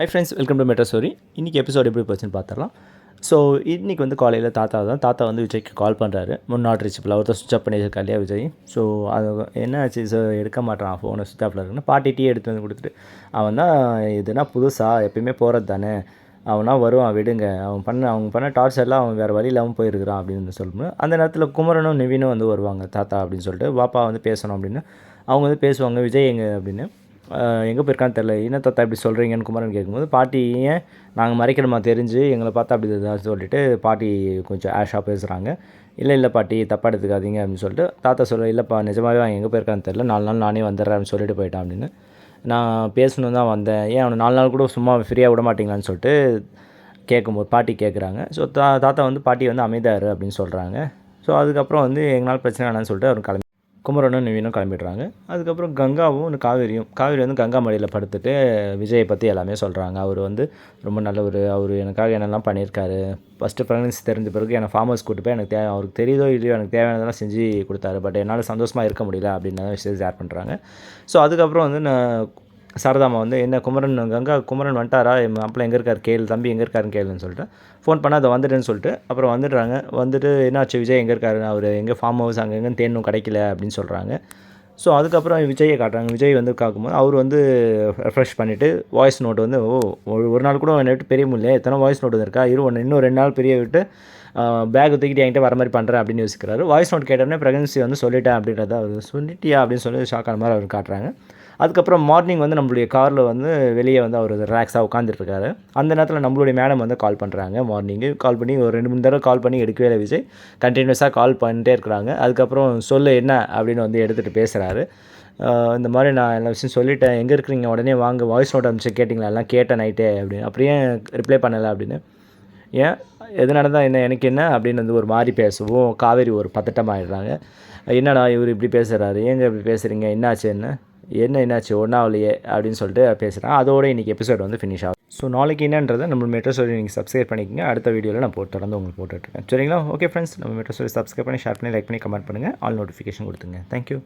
Hi friends welcome to metro story இன்றைக்கி episode எப்படி போச்சுன்னு பார்த்துடலாம் ஸோ இன்றைக்கி வந்து காலையில் தாத்தா தான். தாத்தா வந்து விஜய்க்கு கால் பண்ணுறாரு முன்னாட் ரிச்சிப்பில் ஒருத்தர் சுவிச் ஆஃப் பண்ணியிருக்கா இல்லையா விஜய்? ஸோ அது என்ன ஆச்சு? சார் எடுக்க மாட்டான். ஃபோனை சுவிச் ஆஃபில் இருக்குன்னு பாட்டி டீ எடுத்து வந்து கொடுத்துட்டு அவன் தான் இதுனா புதுசாக எப்பயுமே போகிறது தானே? அவனா வருவான் விடுங்க. அவன் பண்ண அவங்க பண்ண டார்ச்சர்லாம் அவன் வேறு வழி இல்லாமல் போயிருக்கிறான் அப்படின்னு சொல்லும்போது அந்த நேரத்தில் குமரனும் நிவினும் வந்து வருவாங்க. தாத்தா அப்படின்னு சொல்லிட்டு வாப்பா வந்து பேசணும் அப்படின்னு. அவங்க வந்து பேசுவாங்க விஜய் எங்கே? அப்படின்னு. எங்கே போயிருக்கான்னு தெரில என்ன தாத்தா இப்படி சொல்கிறீங்கன்னு குமரன் கேட்கும்போது பாட்டி ஏன் நாங்கள் மறைக்கணுமா? தெரிஞ்சு எங்களை பார்த்தா அப்படி ஏதாவது சொல்லிட்டு பாட்டி கொஞ்சம் ஆஷாக பேசுகிறாங்க இல்லை இல்லை பாட்டி தப்பாக எடுத்துக்காதீங்க அப்படின்னு சொல்லிட்டு தாத்தா சொல்ல இல்லைப்பா நிஜமாகவே அவன் எங்கே போயிருக்கான்னு தெரில நாலு நாள் நானே வந்துடுறேன் அப்படின்னு சொல்லிட்டு போயிட்டான் அப்படின்னு. நான் பேசணும் தான் வந்தேன். ஏன் அவனை நாலு நாள் கூட சும்மா ஃப்ரீயாக விட மாட்டீங்களான்னு சொல்லிட்டு கேட்கும்போது பாட்டி கேட்குறாங்க. ஸோ தா தாத்தா வந்து பாட்டி வந்து அமைதாரு அப்படின்னு சொல்கிறாங்க ஸோ அதுக்கப்புறம் வந்து எங்களால் பிரச்சனை என்னன்னு சொல்லிட்டு அவர் கிளம்பி குமரனும் நிவினும் கிளம்பிடுறாங்க. அதுக்கப்புறம் கங்காவும் காவேரியும் காவேரி வந்து கங்கா மடியில் படுத்துட்டு விஜயை பற்றி எல்லாமே சொல்கிறாங்க அவர் வந்து ரொம்ப நல்லவர் அவர் எனக்காக என்னெல்லாம் பண்ணியிருக்காரு. ஃபஸ்ட்டு ப்ரெக்னன்சி தெரிஞ்ச பிறகு எனக்கு ஃபார்மர்ஸ் கூட்டு போய் எனக்கு தேவை அவருக்கு தெரியுதோ இல்லையோ எனக்கு தேவையானதெல்லாம் செஞ்சு கொடுத்தாரு. பட் என்னால் சந்தோஷமாக இருக்க முடியல அப்படின்னு விஷயம் ஷேர் பண்ணுறாங்க ஸோ அதுக்கப்புறம் வந்து நான் சாரதாமா வந்து என்ன குமரன் கங்கா குமரன் வந்துட்டாரா? என் மாப்பிள்ளை எங்கே இருக்கார்? கேள் தம்பி எங்கே இருக்காருன்னு கேளுன்னு சொல்லிட்டு ஃபோன் பண்ணால் அதை வந்துடுன்னு சொல்லிட்டு அப்புறம் வந்துடுறாங்க. வந்துட்டு என்னாச்சு விஜய் எங்கே இருக்காரு? அவர் எங்கே ஃபார்ம் ஹவுஸ் அங்கே எங்கே தேனும் கிடைக்கல அப்படின்னு சொல்கிறாங்க ஸோ அதுக்கப்புறம் விஜயை காட்டுறாங்க. விஜய் வந்து காக்கும்போது அவர் வந்து ரெஃப்ரெஷ் பண்ணிவிட்டு வாய்ஸ் நோட் வந்து ஓ ஒரு ஒரு நாள் கூட என்னை விட்டு பெரிய முடியல எத்தனை வாய்ஸ் நோட் இருக்கா இரு ஒன்று இன்னும் ரெண்டு நாள் பெரிய விட்டு பேக் தூக்கிட்டு என்கிட்ட வர மாதிரி பண்ணுறேன் அப்படின்னு யோசிக்கிறாரு. வாய்ஸ் நோட் கேட்டோடனே ப்ரெக்னன்சி வந்து சொல்லிட்டேன் அப்படின்றத அவர் சொல்லிட்டியா? அப்படின்னு சொல்லி ஷாக்கான மாதிரி அவர் காட்டுறாங்க. அதுக்கப்புறம் மார்னிங் வந்து நம்மளுடைய காரில் வந்து வெளியே வந்து அவர் ரிலாக்ஸாக உட்காந்துட்ருக்காரு அந்த நேரத்தில் நம்மளுடைய மேடம் வந்து கால் பண்ணுறாங்க மார்னிங்கு கால் பண்ணி ஒரு ரெண்டு மூணு தடவை கால் பண்ணி எடுக்கவே இல்லை விஜய். கண்டினியூஸாக கால் பண்ணிட்டே இருக்கிறாங்க. அதுக்கப்புறம் சொல்லு என்ன அப்படின்னு வந்து எடுத்துகிட்டு பேசுகிறாரு இந்த மாதிரி நான் எல்லா விஷயம் சொல்லிட்டேன். எங்கே இருக்கிறீங்க? உடனே வாங்க வாய்ஸ் நோட் அனுப்பிச்சு கேட்டிங்களா? எல்லாம் கேட்டேன் நைட்டே அப்படின்னு. அப்படியே ரிப்ளை பண்ணலை அப்படின்னு? ஏன்? எது நடந்தால் என்ன? எனக்கு என்ன? அப்படின்னு வந்து ஒரு மாதிரி பேசுவோம். காவேரி ஒரு பதட்டமாகிடுறாங்க என்னடா இவர் இப்படி பேசுகிறாரு ஏங்க இப்படி பேசுகிறீங்க என்னாச்சு என்ன? என்ன என்னாச்சு ஒன்றாவலையே அப்படின்னு சொல்லிட்டு பேசுகிறேன் அதோட இன்றைக்கி எபிசோட் வந்து ஃபினிஷ் ஆகும். ஸோ நாளைக்கு என்னன்றதை நம்ம மெட்ரோ ஸ்டோரி நீங்கள் சப்ஸ்கிரைப் பண்ணிக்கோங்க. அடுத்த வீடியோவில் நான் போட்டு தொடர்ந்து உங்களுக்கு போட்டுட்ருக்கேன் சரிங்களா? ஓகே ஃப்ரெண்ட்ஸ் நம்ம மெட்ரோ ஸ்டோரி சப்ஸ்கிரைப் பண்ணி ஷேர் பண்ணி லைக் பண்ணி கமெண்ட் பண்ணுங்கள் ஆல் நோட்டிஃபிகேஷன் கொடுத்துங்க தேங்க்யூ